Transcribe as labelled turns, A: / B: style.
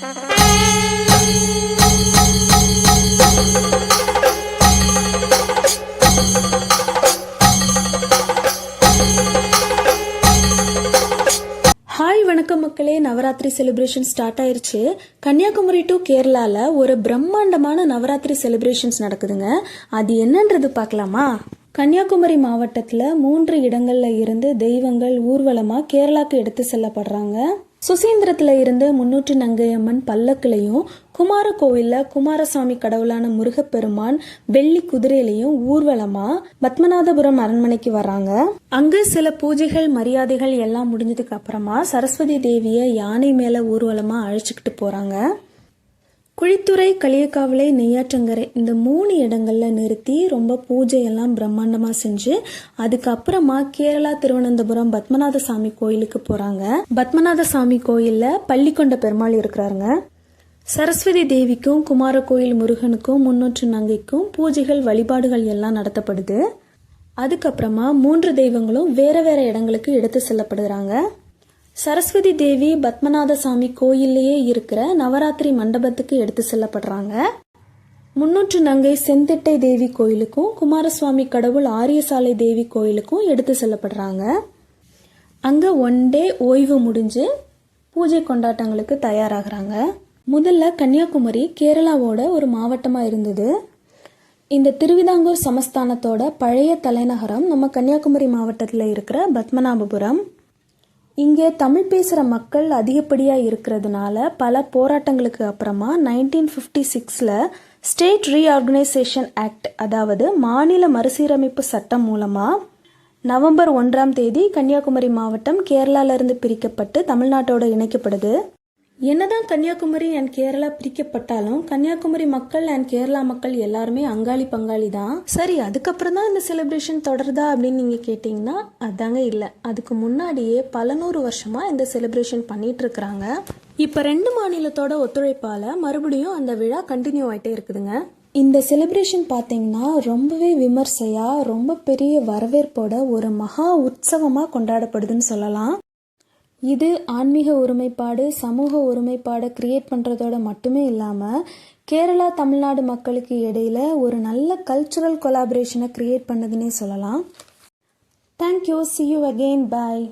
A: Hi வணக்கம் மக்களே. Navaratri celebration start ஆயிருச்சு. கன்னியாகுமரி டு கேரளால ஒரு பிரம்மாண்டமான நவராத்திரி செலிப்ரேஷன்ஸ் நடக்குதுங்க. அது என்னன்றது பார்க்கலாமா? கன்னியாகுமரி மாவட்டத்தில் மூன்று இடங்களில் இருந்து தெய்வங்கள் ஊர்வலமாக கேரளாக்கு எடுத்து செல்லப்படுறாங்க. சுசீந்திரத்தில் இருந்து முன்னூற்றி நங்கையம்மன் பல்லக்கிலையும் குமார கோவிலில் குமாரசாமி கடவுளான முருகப்பெருமான் வெள்ளி குதிரையிலையும் ஊர்வலமாக பத்மநாதபுரம் அரண்மனைக்கு வராங்க அங்கே சில பூஜைகள் மரியாதைகள் எல்லாம் முடிஞ்சதுக்கு அப்புறமா சரஸ்வதி தேவியை யானை மேலே ஊர்வலமாக அழைச்சிக்கிட்டு போகிறாங்க குழித்துறை களியக்காவலை நெய்யாற்றங்கரை இந்த மூணு இடங்களில் நிறுத்தி ரொம்ப பூஜையெல்லாம் பிரம்மாண்டமாக செஞ்சு அதுக்கப்புறமா கேரளா திருவனந்தபுரம் பத்மநாத சாமி கோயிலுக்கு போகிறாங்க பத்மநாத சாமி கோயிலில் பள்ளிக்கொண்ட பெருமாள் இருக்கிறாருங்க. சரஸ்வதி தேவிக்கும் குமார கோயில் முருகனுக்கும் முன்னூற்று நங்கைக்கும் பூஜைகள் வழிபாடுகள் எல்லாம் நடத்தப்படுது. அதுக்கப்புறமா மூன்று தெய்வங்களும் வேற வேற இடங்களுக்கு எடுத்து செல்லப்படுகிறாங்க சரஸ்வதி தேவி பத்மநாத சாமி கோயிலேயே இருக்கிற நவராத்திரி மண்டபத்துக்கு எடுத்து செல்லப்படுறாங்க. முன்னூற்று நங்கை செந்திட்டை தேவி கோயிலுக்கும் குமாரசுவாமி கடவுள் ஆரியசாலை தேவி கோயிலுக்கும் எடுத்து செல்லப்படுறாங்க. அங்கே ஒன் டே ஓய்வு முடிஞ்சு பூஜை கொண்டாட்டங்களுக்கு தயாராகிறாங்க. முதல்ல கன்னியாகுமரி கேரளாவோட ஒரு மாவட்டமாக இருந்தது. இந்த திருவிதாங்கூர் சமஸ்தானத்தோட பழைய தலைநகரம் நம்ம கன்னியாகுமரி மாவட்டத்தில் இருக்கிற பத்மநாபபுரம். இங்கே தமிழ் பேசுகிற மக்கள் அதிகப்படியாக இருக்கிறதுனால பல போராட்டங்களுக்கு அப்புறமா நைன்டீன் ஃபிஃப்டி சிக்ஸில் ஸ்டேட் ரீஆர்கனைசேஷன் ஆக்ட் அதாவது மாநில மறுசீரமைப்பு சட்டம் மூலமாக நவம்பர் ஒன்றாம் தேதி கன்னியாகுமரி மாவட்டம் கேரளாவிலிருந்து பிரிக்கப்பட்டு தமிழ்நாட்டோட இணைக்கப்படுது. என்னதான் கன்னியாகுமரி அண்ட் கேரளா பிரிக்கப்பட்டாலும் கன்னியாகுமரி மக்கள் அண்ட் கேரளா மக்கள் எல்லாருமே அங்காளி பங்காளி தான். சரி அதுக்கப்புறம் தான் இந்த செலிப்ரேஷன் தொடருதா அப்படின்னு நீங்க கேட்டீங்கன்னா அதாங்க இல்லை. அதுக்கு முன்னாடியே பல நூறு வருஷமா இந்த செலிப்ரேஷன் பண்ணிட்டு இருக்கிறாங்க. இப்போ ரெண்டு மாநிலத்தோட ஒத்துழைப்பால மறுபடியும் அந்த விழா கண்டினியூ ஆயிட்டே இருக்குதுங்க. இந்த செலிப்ரேஷன் பார்த்தீங்கன்னா ரொம்பவே விமர்சையா ரொம்ப பெரிய வரவேற்போட ஒரு மகா உற்சவமா கொண்டாடப்படுதுன்னு சொல்லலாம். இது ஆன்மீக ஒருமைப்பாடு சமூக ஒருமைப்பாடை கிரியேட் பண்ணுறதோட மட்டுமே இல்லாமல் கேரளா தமிழ்நாடு மக்களுக்கு இடையில ஒரு நல்ல கல்ச்சுரல் கொலாபரேஷனை கிரியேட் பண்ணுதுன்னே சொல்லலாம். Thank you see you again bye